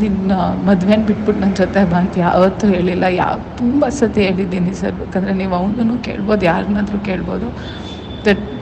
ನಿನ್ನ ಮದುವೆನ ಬಿಟ್ಬಿಟ್ಟು ನನ್ನ ಜೊತೆ ಬಾ ಅಂತ ಯಾವತ್ತೂ ಹೇಳಿಲ್ಲ. ಯಾವ ತುಂಬ ಸತಿ ಹೇಳಿದ್ದೀನಿ ಸರ್. ಬೇಕಂದರೆ ನೀವು ಅವನನ್ನು ಕೇಳ್ಬೋದು, ಯಾರನ್ನಾದ್ರೂ ಕೇಳ್ಬೋದು. ದಟ್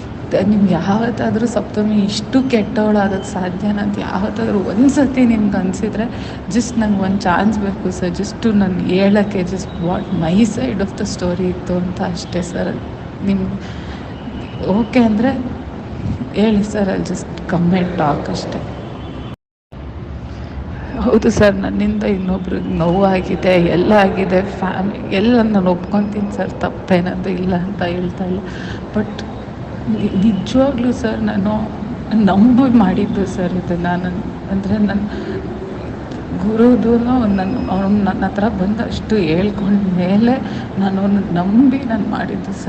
ನಿಮ್ಗೆ ಯಾವತ್ತಾದರೂ ಸಪ್ತಮಿ ಇಷ್ಟು ಕೆಟ್ಟವಳಾಗೋಕ್ಕೆ ಸಾಧ್ಯನ ಅಂತ ಯಾವತ್ತಾದರೂ ಒಂದು ಸತಿ ನಿಮ್ಗೆ ಅನಿಸಿದ್ರೆ ಜಸ್ಟ್ ನಂಗೆ ಒಂದು ಚಾನ್ಸ್ ಬೇಕು ಸರ್ ಜಸ್ಟು ನಾನು ಹೇಳೋಕ್ಕೆ just what my side of the story ಇತ್ತು ಅಂತ ಅಷ್ಟೇ ಸರ್ ನಿಮ್ಮ ಓಕೆ ಅಂದರೆ ಹೇಳಿ ಸರ್ ಅಲ್ಲಿ ಜಸ್ಟ್ ಕಮೆಂಟ್ ಟಾಕ್ ಅಷ್ಟೇ. ಹೌದು ಸರ್ ನನ್ನಿಂದ ಇನ್ನೊಬ್ರಿಗೆ ನೋವಾಗಿದೆ, ಎಲ್ಲ ಆಗಿದೆ ಫ್ಯಾಮಿ ಎಲ್ಲ ನಾನು ಒಪ್ಕೊತೀನಿ ಸರ್ ತಪ್ಪೇನದು ಇಲ್ಲ ಅಂತ ಹೇಳ್ತಾ ಇಲ್ಲ. ಬಟ್ ನಿಜವಾಗ್ಲೂ ಸರ್, ನಾನು ನಂಬಿ ಮಾಡಿದ್ದು ಸರ್ ಇದು. ನಾನು ಅಂದರೆ ನನ್ನ ಗುರುದು ನನ್ನ, ಅವ್ನು ನನ್ನ ಹತ್ರ ಬಂದು ಅಷ್ಟು ಹೇಳ್ಕೊಂಡ ಮೇಲೆ ನಾನು ನಂಬಿ ನಾನು ಮಾಡಿದ್ದು ಸರ್.